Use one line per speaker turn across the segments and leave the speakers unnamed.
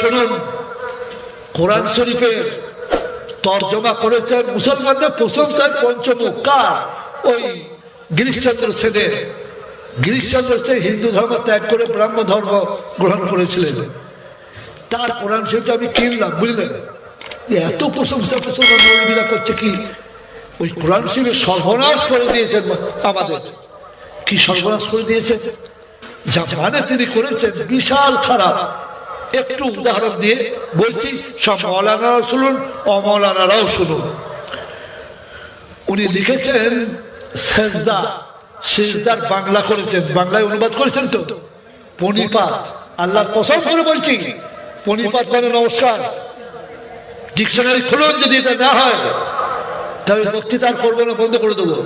শুনুন কোরআন শরীফের তর্জমা করেছেন। মুসলমানদের প্রশংসায় ওই গিরিশচন্দ্র সেনের। গিরিশচন্দ্র সেন হিন্দু ধর্ম ত্যাগ করে ব্রাহ্ম ধর্ম গ্রহণ করেছিলেন। তার কোরআন শরীফটা আমি কিনলাম, বুঝলেন? এত প্রশংসা প্রশংসা করছে কি? ওই কোরআন শরীফের সর্বনাশ করে দিয়েছেন আমাদের। কি সর্বনাশ করে দিয়েছে যা মানে তিনি করেছেন বিশাল খারাপ। একটু উদাহরণ দিয়ে বলছি, সব মৌলানারাও শুনুন, অমৌলানারাও শুনুন। উনি লিখেছেন, সেজদা, সেজদার বাংলা করেছেন। বাংলায় অনুবাদ করেছেন তো? পণিপাত আল্লাহর কসম করে বলছি পণিপাত মানে নমস্কার। ডিকশনারি খুলুন যদি এটা না হয় তাহলে বক্তৃতা করব না, বন্ধ করে দেবো।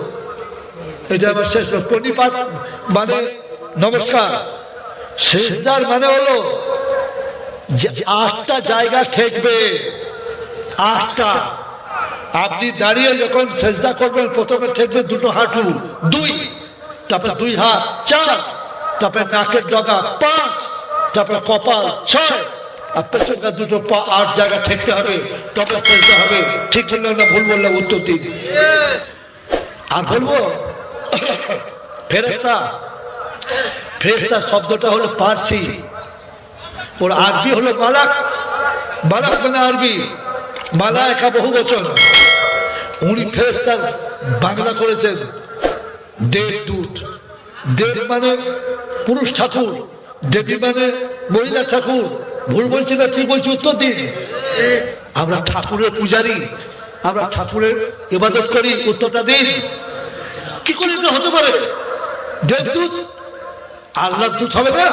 এটা আমার শেষ পণিপাত মানে নমস্কার। শেষদার মানে হলো আটটা জায়গা ঠেকবে, আটটা। আপনি দাঁড়িয়ে যখন সেজদা করবেন, প্রথমে ঠেকবে দুটো হাঁটু, দুই, তারপর দুই হাত, চার, তারপরে নাকের ডগা, পাঁচ, তারপরে কপাল, ছয়। দুটো পা আট জায়গা ঠেকতে হবে তবে হবে। ঠিক না, ভুল বললাম উত্তর দিন। আর বলব ফেরেস্তা ফেরেস্তা শব্দটা হলো পার্সি। ওর আরবি হলো মালাক মালাক মানে আরবি। মালা একা বহু বচন। উনি ফেরেস্তার বাংলা করেছেন। দেবদূত দেব মানে পুরুষ ঠাকুর। দেবী মানে মহিলা ঠাকুর। ভুল বলছি না, ঠিক বলছি উত্তর দিন। আমরা ঠাকুরের পূজারি। আমরা ঠাকুরের ইবাদত করি, উত্তরটা দিন। কি করে এটা হতে পারে? দেবদূত আল্লাহ দূত হবে না?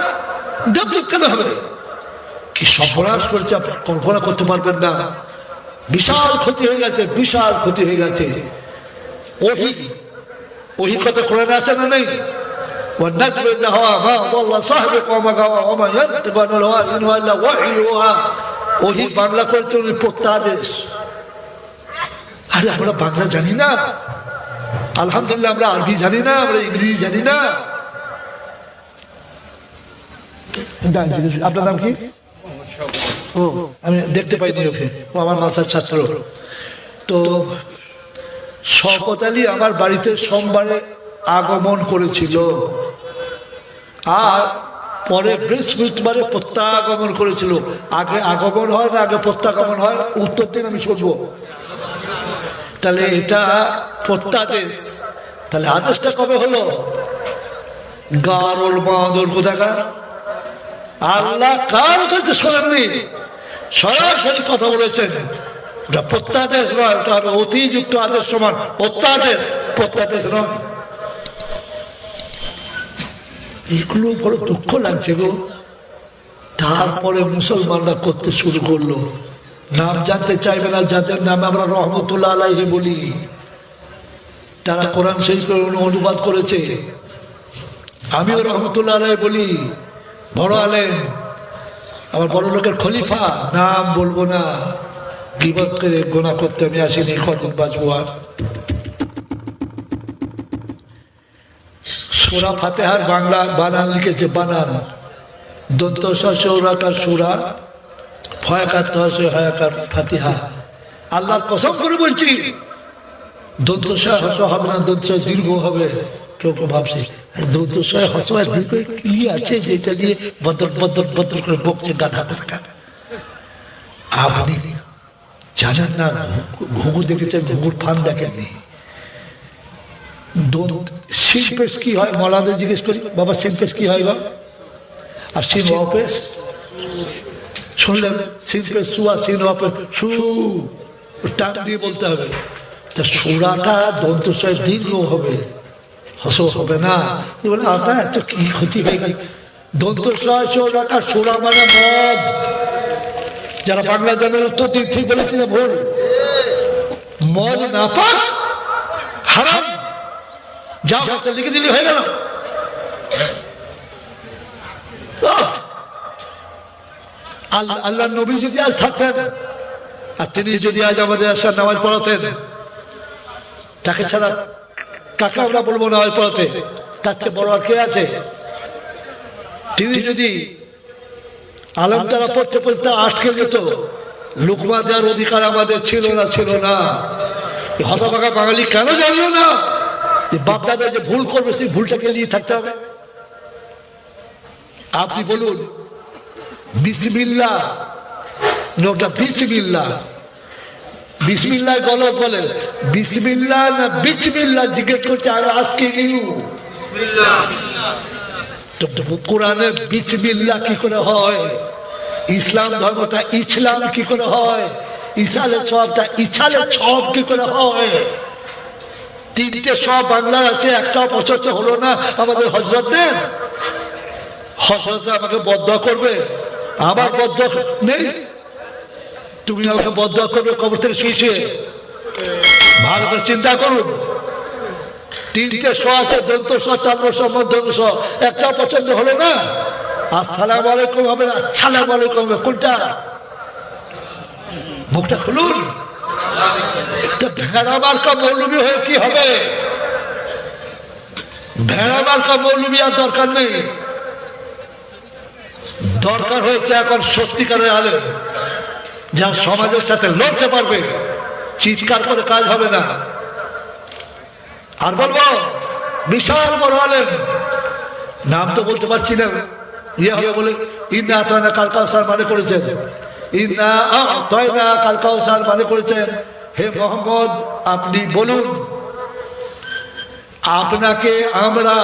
দেবদূত কেন হবে? কি সর্বনাশ করেছে আপনি কল্পনা করতে পারবেন না বিশাল ক্ষতি হয়ে গেছে বিশাল ক্ষতি হয়ে গেছে ওহি ওহি কথা কোরআনে আছে না নেই والنجم إذا هوى ما ضل صاحبك وما غوى وما ينطق عن الهوى إن هو إلا وحي يوحى ওহি বাংলা করেছে উনি প্রত্যাদেশ আরে আমরা বাংলা জানি না আলহামদুলিল্লাহ আমরা আরবি জানি না আমরা ইংরেজি জানি না আপনার নাম কি ও, আমি দেখতে পাইনি ওকে। ও আমার মাথার ছাত্র। তো শওকত আলী আমার বাড়িতে সোমবারে আগমন করেছিল। আর পরে বৃহস্পতিবারে প্রত্যাগমন করেছিল। আগে আগমন হয় না, আগে প্রত্যাগমন হয়, উত্তর দিন আমি শুনব। তাহলে এটা প্রত্যাদেশ। তাহলে আদেশটা কবে হলো? গারল বাঁদর কোথাকার? আল্লাহ কার কাছে শোনেননি সরাসরি কথা বলেছেন। প্রত্যাদেশ নয় ওটা হলো অতিযুক্ত আদেশ সমান প্রত্যাদেশ। প্রত্যাদেশ নয়। এগুলো বড় দুঃখ লাগছে গো। তারপরে মুসলমানরা করতে শুরু করল। নাম জানতে চাইবে না যাদের নামে আমরা রহমতুল্লাহ আলাইহে বলি। তারা কোরআন শরীফ অনুবাদ করেছে। আমিও রহমতুল্লাহ আলাই বলি। বড় আলেন আমার বড় লোকের খলিফা। নাম বলব না বিপদ করে গোনা করতে আমি আসিনি কদিন বাঁচবো আর। সোরা ফাতেহার বাংলা বানান লিখেছে, বানান। দন্ত সৌরাকার সুরা, ভয়াকার তহস হয়াকার ফাতিহা। আল্লাহর কসম করে বলছি, দন্ত হবে না, দন্ত দীর্ঘ হবে, কেউ কেউ ভাবছে। দন্ত হসবার দীর্ঘ কি আছে যেটা দিয়ে বদল বদল বদল করে বকছে গাধা গাধা আপনি জানেন না, ঘুঘু দেখেছেন ঘুঘুর ফান দেখেননি? শিল্পেশ কি হয়? মলাদের জিজ্ঞেস করি, বাবা শিল্পেশ কি হয় বা আর সিন অপেশ শুনলেন শিল্পের সুয়া, সিন অপেশ সু, টান দিয়ে বলতে হবে। তা সুরাটা দন্ত দীর্ঘ হবে। হস হবে না বলে আপনার এত কি ক্ষতি হয়ে গেল? দন্ত সুরা মানে মদ। যারা বাংলা জানার উত্তর দিক ঠিক বলেছি ভুল। মদ না পাক, হারাম। যা যাও লিখে দিলে হয়ে গেল। আল্লাহ নবী যদি আজ থাকতেন, আর তিনি যদি আজ আমাদের আসার নামাজ পড়াতেন, তাকে ছাড়া কাকে আমরা বলব নামাজ পড়াতে তার চেয়ে বড় আর কে আছে? তিনি যদি আলম তারা পড়তে পড়তে আটকে যেত, লুকমা দেওয়ার অধিকার আমাদের ছিল না ছিল না। হতভাগা বাঙালি কেন জানলো না? যে বাপদাদা যে ভুল করবে, সেই ভুলটাকে নিয়ে থাকতে হবে। আপনি বলুন বিসমিল্লা নোটা বিসমিল্লা বিসমিল্লা গলত বলে বিসমিল্লা না বিসমিল্লা জিজ্ঞেস করছে, আর আজকে নিউ? কোরআনে বিসমিল্লা কি করে হয়? ইসলাম ধর্মটা ইসলাম কি করে হয়? ইসালে সবটা ইছালে সব কি করে হয়? তিনটে সব বাংলার আছে একটাও পছন্দ হলো না আমাদের হজরতদের? হজরত আমাকে বদ্ধ করবে। আমার বদ্ধ নেই। তুমি আমাকে বদ্ধ করবে, কবর থেকে শুয়ে ভালো করে চিন্তা করুন। তিনটে স আছে, দন্ত একটা পছন্দ হলো না? আসসালাম আলাইকুম হবে আসসালাম আলাইকুম হবে। কোনটা? মুখটা খুলুন। তো ভেড়া মার্কা মৌলবী হয়ে কি হবে? ভেড়া মার্কা মৌলবী আর দরকার নেই। দরকার হয়েছে এখন সত্যিকারের আলেম। যা সমাজের সাথে লড়তে পারবে, চিৎকার করে কাজ হবে না। আর বলব, বিশাল বড় আলেম, নাম তো বলতে পারছি না। ইয়ে হবে বলে, ইন্না তয়না কালকাও স্যার মানে করেছেন ইন্না তয়না কালকাও স্যার মানে করেছেন হে মোহাম্মদ, আপনি বলুন, আপনাকে আমরা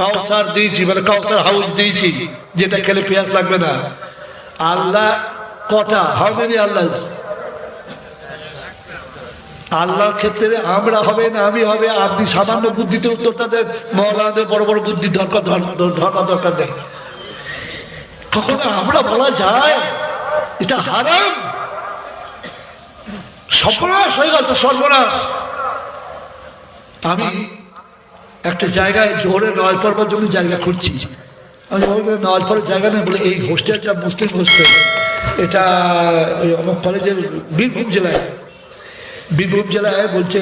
কাউসার দিয়েছি মানে কাউসার হাউস দিয়েছি, যেটা খেলে পেঁয়াজ লাগবে না। আল্লাহ কটা? হাউ মেনি আল্লাহ? আল্লাহর ক্ষেত্রে আমরা হবে না, আমি হবে। আপনি সামান্য বুদ্ধিতে উত্তরটা দেন। মহারাজদের বড় বড় বুদ্ধির দরকার ধর্ম দরকার নেই। কখনো আমরা বলা যায়, এটা হারাম। সর্বনাশ হয়ে গেছে, সর্বনাশ। আমি একটা জায়গায় জোরে নয় পর্বত জন্য জায়গা খুঁজছি। আমি নয় পরের জায়গা নেই বলে এই হোস্টেলটা মুসলিম হোস্টেল এটা ওই আমার কলেজের বীরভূম জেলায়। বীরভূম জেলায় বলছে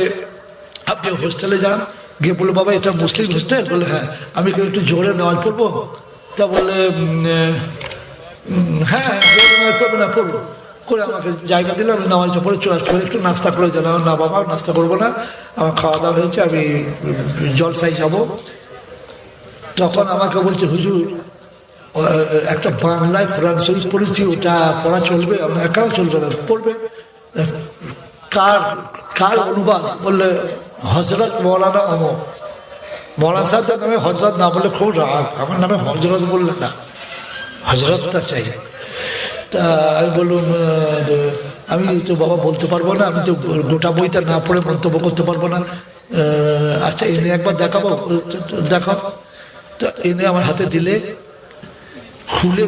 আপনি হোস্টেলে যান। গিয়ে বলল বাবা এটা মুসলিম হোস্টেল বলে হ্যাঁ। আমি কেউ একটু জোরে নেওয়াজ পড়ব? তা বলে উম, হ্যাঁ জোরে নেওয়াজ পড়বে না পড়ব। করে আমাকে জায়গা দিলাম আমি নামাজটা পড়ে চলে আসব একটু নাস্তা করে জানালাম না বাবা নাস্তা করব না। আমার খাওয়া দাওয়া হয়েছে আমি জলসাই যাব। তখন আমাকে বলছে হুজুর একটা বাংলায় কোরআন শরীফ পড়েছি ওটা পড়া চলবে একাও চলবে না, পড়বে। কার কার অনুবাদ? বললে, হজরত মৌলানা অমর। মৌলানা সাহেবের নামে হজরত না বললে খুব রাগ, আমার নামে হজরত বললে না, হজরতটা চাই। তা আমি বললাম আমি তো বাবা বলতে পারব না, আমি তো গোটা বইটা না পড়ে মন্তব্য করতে পারব না। আচ্ছা এনে একবার দেখাবো দেখাও। তো এনে আমার হাতে দিলে খুলে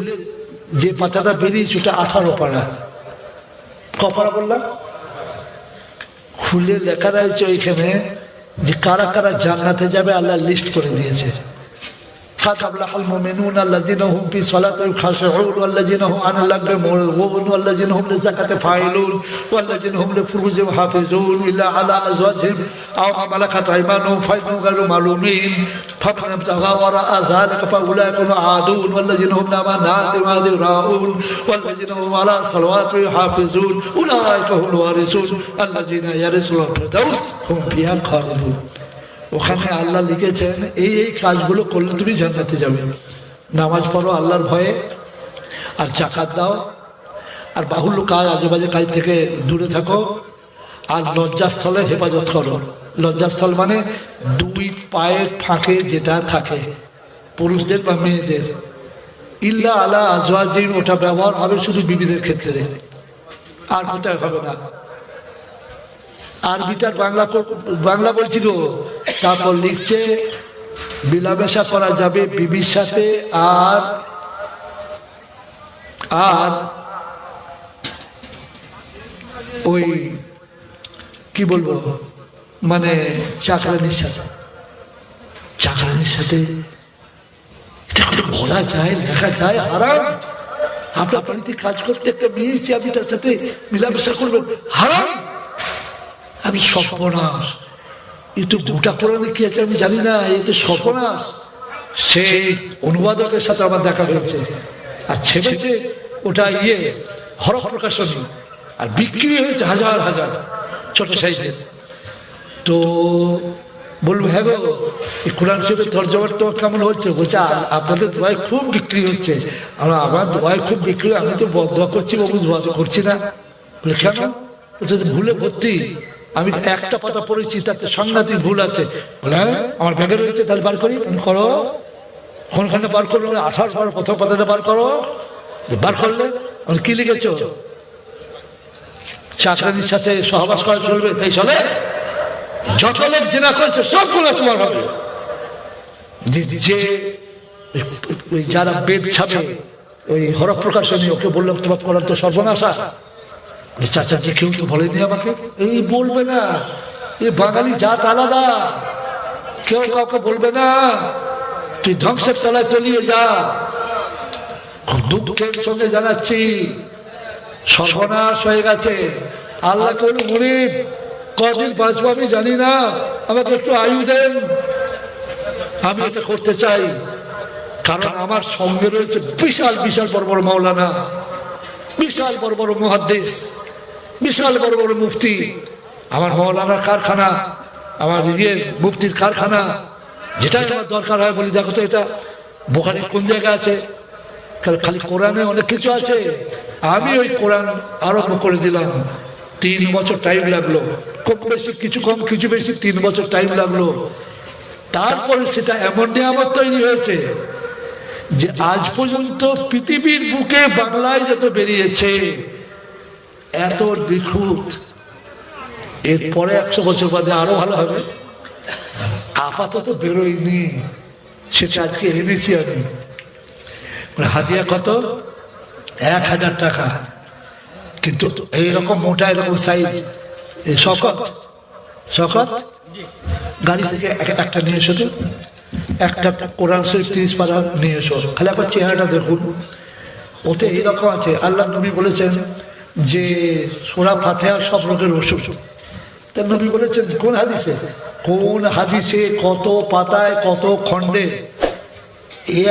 যে পাতাটা বেরিয়েছে ওটা আঠারো পাড়া কপাড়া বললাম? খুলে লেখা রয়েছে ওইখানে যে কারা কারা জান্নাতে যাবে, আল্লাহ লিস্ট করে দিয়েছে। قد أفلح المؤمنون الذين هم في صلاتهم خاشعون والذين هم عن اللغو معرضون والذين هم للزكاة فاعلون والذين هم لفروجهم حافظون إلا على أزواجهم. أو ما ملكت أيمانهم فإنهم غير معلومين. فمن ابتغى وراء ذلك فأولئك هم عادون والذين هم لأمانات وعهدهم راعون والذين هم على صلواتهم يحافظون. أولئك هم الوارثون الذين يرثون الفردوس هم فيها خالدون ওখানে আল্লাহ লিখেছেন, এই এই কাজগুলো করলে তুমি জান্নাতে যাবে। নামাজ পড়ো আল্লাহর ভয়ে, আর জাকাত দাও, আর বাহুল্য কাজ আজে বাজে কাজ থেকে দূরে থাকো, আর লজ্জাস্থলে হেফাজত করো। লজ্জাস্থল মানে দুই পায়ের ফাঁকে যেটা থাকে, পুরুষদের বা মেয়েদের। ইল্লা আলা আজওয়াজিন, ওটা ব্যবহার হবে শুধু বিবিদের ক্ষেত্রে। আর কোথায় হবে না? আরবিটার বাংলা বাংলা বলছি গো তারপর লিখছে, বিলামেশা করা যাবে বিবির সাথে, আর আর ওই, কি বলব মানে চাকরানির সাথে। চাকরানির সাথে বলা যায়, লেখা যায়, হারাম। আপনার বাড়িতে কাজ করতে একটা মেয়ে এসে আপনি তার সাথে মিলামেশা করবেন হারাম। আমি সর্বনাশ। এ তো গোটা কোরআনে কি আছে আমি জানি না এ তো সর্বনাশ। সেই অনুবাদকের সাথে আমার দেখা হয়েছে। আর ছেপেছে ওটা ইয়ে হর প্রকাশনী। আর বিক্রি হয়েছে হাজার হাজার ছোট সাইজের। তো বলব হ্যাঁ গো এই কোরআন শরীফের তর্জমার তোমার কেমন হচ্ছে? বলছে "আ- আপনাদের দোয়ায় খুব বিক্রি হচ্ছে। আর আমার দোয়ায় খুব বিক্রি আমি তো দোয়া করছি বাবু দোয়া করছি না। বলে কেন? বলছে, "তো ভুলে ভর্তি আমি একটা পাতা পড়েছি তাতে সাংঘাতিক ভুল আছে। "হ্যাঁ, আমার ব্যাগে রয়েছে তাহলে বার করি। করো। কোনখানে বার করল আঠাশ বার প্রথম পাতাটা বার করো। বার করলে কি লিখেছো? চাকরানির সাথে সহবাস করা চলবে তাই চলে? যত লোক জেনা করেছে সবগুলো তোমার হবে। যে যারা বেদ ছাপে ওই হরফ প্রকাশনী ওকে বললাম তোমার তো সর্বনাশা। চাচা যে কেউ তো বলেনি আমাকে? এই বলবে না। এ বাঙালি জাত আলাদা। কেউ কাউকে বলবে না। তুই ধ্বংসের তলায় তলিয়ে যা। খুব দুঃখের সঙ্গে জানাচ্ছি। সর্বনাশ হয়ে গেছে। আল্লাহ কোন গরিব কদিন বাঁচবো আমি জানি না। আমাকে একটু আয়ু দেন। আমি এটা করতে চাই। কারণ আমার সঙ্গে রয়েছে বিশাল বিশাল বড় বড় মাওলানা। বিশাল, বড় বড় মহাদ্দেশ। বিশাল বড় বড় মুফতি, আমার মাওলানার কারখানা, আমার ইয়ে মুফতির কারখানা, যেটাই আমার দরকার হয় বলি, দেখো তো এটা বোখারি কোন জায়গায় আছে? খালি- খালি কোরআনে অনেক কিছু আছে। আমি ওই কোরআন আরম্ভ করে দিলাম, তিন বছর টাইম লাগল। কম বেশি, কিছু কম, কিছু বেশি, তিন বছর টাইম লাগল। তারপরে সেটা এমন নিয়ামত তৈরি হয়েছে যে আজ পর্যন্ত পৃথিবীর বুকে বাংলায় যত বেরিয়েছে এত নিখুঁত। এরপরে একশো বছর বাদে আরও ভালো হবে। আপাতত বেরোয়নি। সেটা আজকে এনেছি আমি। মানে হাদিয়া কত? এক হাজার টাকা। কিন্তু এইরকম মোটা, এরকম সাইজ শকত? শকত? গাড়ি থেকে এক- একটা নিয়ে এসো তো। একটা কোরআন শরীফ তিরিশ পারা নিয়ে এসো। খালি একবার চেহারাটা দেখুন। ওতে এইরকম আছে। আল্লাহ নবী বলেছেন যে সোরা ফাতেহা সব রোগের ওষুধ। তা নবী বলেছেন, কোন হাদিসে? কোন হাদিসে কত পাতায় কত খণ্ডে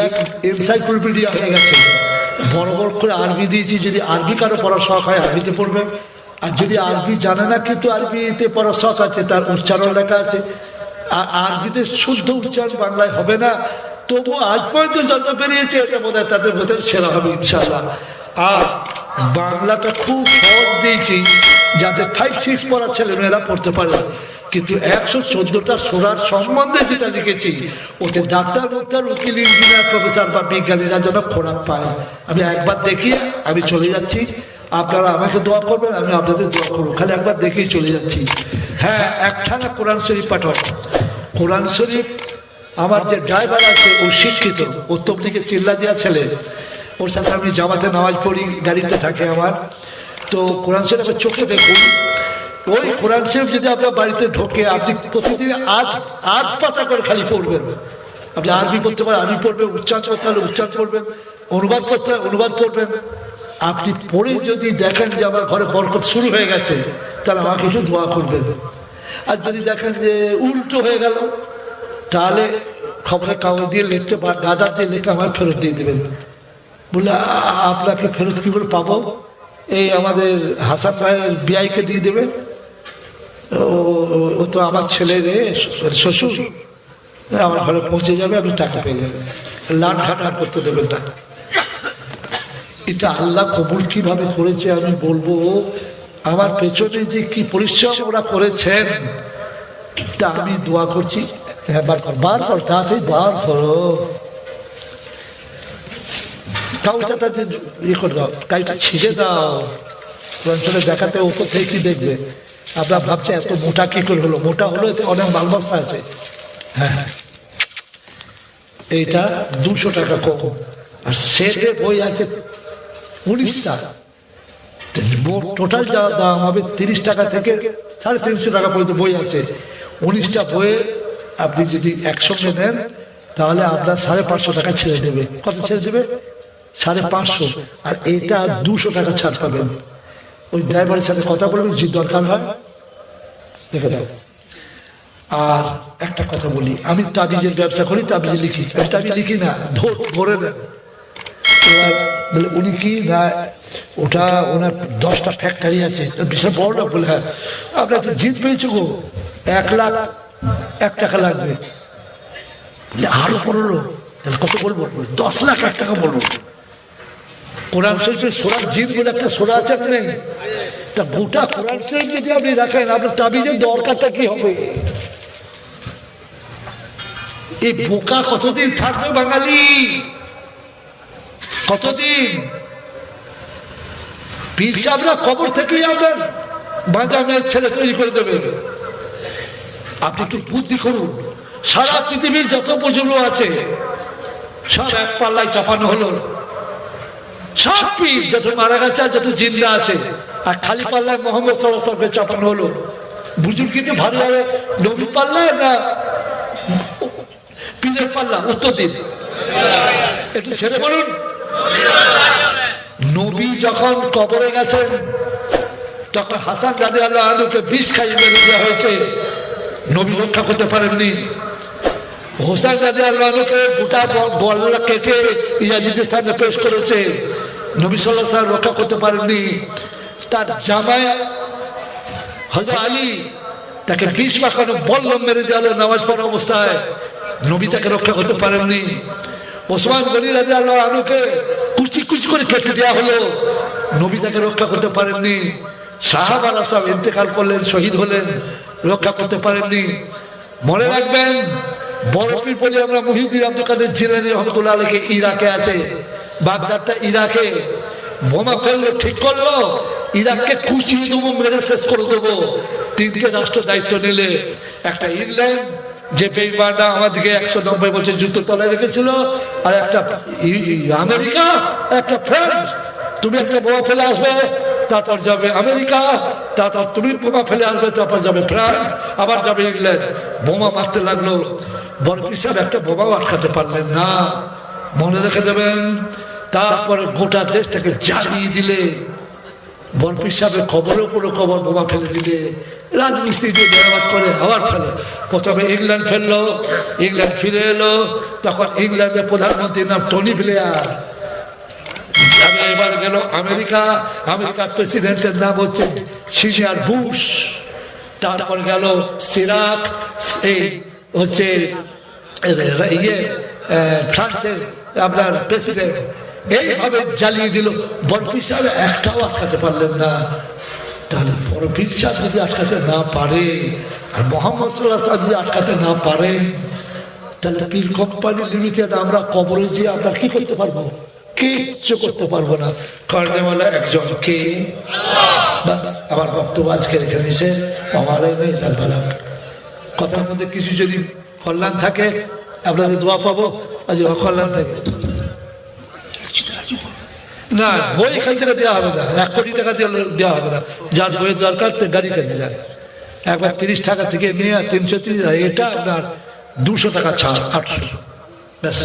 এক এনসাইক্লোপিডিয়া হয়ে গেছে। বড় বড় করে আরবি দিয়েছি, যদি আরবি কারও পড়ার শখ হয়, আরবিতে পড়বে আর যদি আরবি জানে না কিন্তু আরবিতে পড়ার শখ আছে, তার উচ্চারণ লেখা আছে। আর আরবিতে শুদ্ধ উচ্চারণ বাংলায় হবে না। তবু আজ পর্যন্ত যত বেরিয়েছে, এটা বোধ হয় তাদের ভেতরে সেরা হবে ইনশাল্লাহ আর বাংলাটা খুব সহজ দিয়েছি, যাতে ফাইভ সিক্স পড়া ছেলেমেয়েরা পড়তে পারে। কিন্তু একশো চোদ্দটা সোরার সম্বন্ধে যেটা লিখেছি, ওতে ডাক্তার ডাক্তার উকিল, ইঞ্জিনিয়ার, প্রফেসর বা বিজ্ঞানীরা যেন খোরাক পায়। আমি একবার দেখিয়ে আমি চলে যাচ্ছি। আপনারা আমাকে দোয়া করবেন, আমি আপনাদের দোয়া করব। খালি একবার দেখেই চলে যাচ্ছি। হ্যাঁ একখানা কোরআন শরীফ পাঠাও কোরআন শরীফ, আমার যে ড্রাইভার আছে, ও শিক্ষিত উত্তম দিকে চিল্লা দেওয়া ছেলে। ওর সাথে আমি জামাতে নামাজ পড়ি, গাড়িতে থাকে আমার। তো কোরআন শরীফের চোখে দেখুন। ওই কোরআন শরীফ যদি আপনার বাড়িতে ঢোকে, আপনি প্রতিদিন আধ আধ পাতা করে খালি পড়বেন। আপনি আরবি পড়তে পারেন, আরবি পড়বেন, উচ্চারণ করতে হলে উচ্চারণ করবেন, অনুবাদ করতে হয় অনুবাদ করবেন আপনি পড়ে যদি দেখেন যে আমার ঘরে বরকত শুরু হয়ে গেছে, তাহলে আমাকে একটু দোয়া করবেন। আর যদি দেখেন যে উল্টো হয়ে গেল, তাহলে খবরের কাগজ দিয়ে লিখতে বা গাডা দিয়ে লিখে আমার ফেরত দিয়ে দেবেন। বলে আপনাকে ফেরত কি করে পাবো? এই আমাদের হাসান ভাইয়ের বিআইকে দিয়ে দেবে। ও- তো আমার ছেলে রে, শ্বশুর। আমার ঘরে পৌঁছে যাবে, আপনি টাকা পেয়ে যাবেন। লাট ঘাট করতে দেবেন না এটা আল্লাহ কবুল কীভাবে করেছে আমি বলব, আমার পেছনে যে কি পরিশ্রম ওরা করেছেন, তা আমি দোয়া করছি। হ্যাঁ বার কর বার কর, তাড়াতাড়ি বার করো। ইয়ে করে দাও দেখাতে দেখবে? আপনার এত মোটা করে হলো? মোটা হলো, এতে অনেক মাল মশলা আছে। হ্যাঁ হ্যাঁ। এইটা দুশো টাকা আর বই আছে উনিশটা। টোটাল যা দাম হবে তিরিশ টাকা থেকে সাড়ে তিনশো টাকা পর্যন্ত বই আছে। উনিশটা বইয়ে আপনি যদি একসঙ্গে নেন, তাহলে আপনার সাড়ে পাঁচশো টাকা ছেড়ে দেবে। কত ছেড়ে দেবে? সাড়ে পাঁচশো। আর এটা দুশো টাকা ছাড় পাবেন। ওই ড্রাইভারের সাথে কথা বলবেন যদি দরকার হয়। দেখে দাও। আর একটা কথা বলি, আমি তাবিজের ব্যবসা করি, তাবিজে লিখি। তাবিজ লিখি না, ধর- বলে, উনি কি? না, ওটা ওনার দশটা ফ্যাক্টরি আছে বিশাল বড় লোক বলে হ্যাঁ। আপনার একটা জিত পেয়েছ গো। এক লাখ, এক টাকা লাগবে। আরও পড়ল তাহলে কত বলব? দশ লাখ, এক টাকা বলব। কোরআন শরীফের সোনার জিত বলে একটা সোনা আছে নেই তা গোটা কোরআন শরীফ যদি আপনি রাখেন, আপনার তাবিজের দরকারটা কি হবে? এই বোকা কতদিন থাকবে বাঙালি? কতদিন? পীর সাহেবরা কবর থেকেই আপনার বাজামের ছেলে তৈরি করে দেবে। আপনি একটু বুদ্ধি করুন। সারা পৃথিবীর যত বুজুর্গ আছে, সব এক পাল্লায় চাপানো হলো। যত মারা যত আছে। আর হবে নবী না পাল্লা? দিন। একটু নবী যখন কবরে গেছেন তখন হাসান রাজি আল্লাহ আলুকে বিষ খাইয়ে মেরে দেওয়া হয়েছে। নবী রক্ষা করতে পারেননি। হোসেন রাজি আল্লাহ আলুকে গোটা গলা কেটে ইয়াজিদের সামনে পেশ করেছে। নবী সাল্লাহ রক্ষা করতে পারেননি। তার জামায় হজরত আলী তাকে বিষ মাখানো বল্লম মেরে দেওয়া নামাজ পড়া অবস্থায় নবী তাকে রক্ষা করতে পারেননি। ওসমান গনি রাজা আল্লাহ আনুকে কুচি কুচি করে খেতে দেওয়া হলো। নবী তাকে রক্ষা করতে পারেননি। সাহাবারা সব ইন্তেকাল করলেন, শহীদ হলেন, রক্ষা করতে পারেননি। মনে রাখবেন বরফির বলে আমরা মহিউদ্দিন আব্দুল কাদের জিলানি রহমতুল্লাহ আলীকে ইরাকে আছে। বাগদাদটা ইরাকে বোমা ফেলল ঠিক করল। ইরাককে কুচিয়ে দেবো মেরে শেষ করে দেবো। তিনটে রাষ্ট্র দায়িত্ব নিলে। একটা ইংল্যান্ড, যে বেইমানটা আমাদেরকে একশো নব্বই বছর যুদ্ধ তলায় রেখেছিল, আর একটা আমেরিকা, একটা ফ্রান্স। তুমি একটা বোমা ফেলে আসবে, তারপর যাবে আমেরিকা, তারপর তুমি বোমা ফেলে আসবে, তারপর যাবে ফ্রান্স, আবার যাবে ইংল্যান্ড। বোমা মারতে লাগল। বরফি সাহেব একটা বোমাও আটকাতে পারলেন না। মনে রেখে দেবেন তারপরে গোটা দেশটাকে জ্বালিয়ে দিলে বরফি সাহেবের খবরের উপরে খবর বোমা ফেলে দিলে, রাজমিস্ত্রি দিয়ে মেরামত করে আবার ফেলে। প্রথমে ইংল্যান্ড ফেলল, ইংল্যান্ড ফিরে এলো, তখন ইংল্যান্ডের প্রধানমন্ত্রীর নাম টনি ব্লেয়ার। আমি এবার গেল আমেরিকা, আমেরিকার প্রেসিডেন্টের নাম হচ্ছে বুশ। তারপর গেল সিরাক, এই হচ্ছে ইয়ে আপনার প্রেসিডেন্ট। এইভাবে জ্বালিয়ে দিল। বরফি সাহেব একটাও আটকাতে পারলেন না। তাহলে বরফির সাহেব যদি আটকাতে না পারে আর মোহাম্মদ সাল্লাহ যদি আটকাতে না পারে, তাহলে পীর কোম্পানি লিমিটেড, আমরা কবরে যেয়ে আমরা কি করতে পারব? কিচ্ছু করতে পারব না। কর্নেওয়ালা একজন কে? বাস, আমার বক্তব্য আজকে এখানে এসে আমার কথার মধ্যে কিছু যদি কল্যাণ থাকে, আপনাদের দোয়া পাবো। আজ অকল্যাণ থাকে। না বই এখান থেকে দেওয়া হবে না, এক কোটি টাকা দিয়ে দেওয়া হবে না। যার বইয়ের দরকার গাড়ি কাছে যান একবার তিরিশ টাকা থেকে নিয়ে তিনশো তিরিশ এটা আপনার দুশো টাকা ছাড়, আটশো। ব্যাস।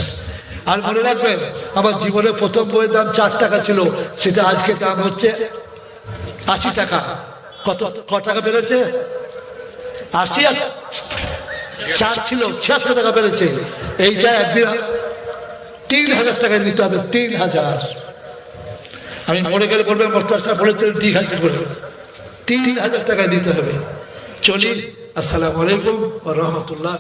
আর মনে রাখবেন, আমার জীবনে প্রথম বইয়ের দাম চার টাকা ছিল, সেটা আজকে দাম হচ্ছে আশি টাকা। কত, ক টাকা বেড়েছে? আশি চার ছিল, ছিয়াত্তর টাকা বেড়েছে। এইটা একদিন তিন হাজার টাকায় নিতে হবে তিন হাজার আমি মরে গেলে বলবেন মোস্তার সাহেব বলেছিলেন হাজার করে। তিন হাজার টাকায় নিতে হবে। চলি আসসালামু আলাইকুম রহমতুল্লাহ।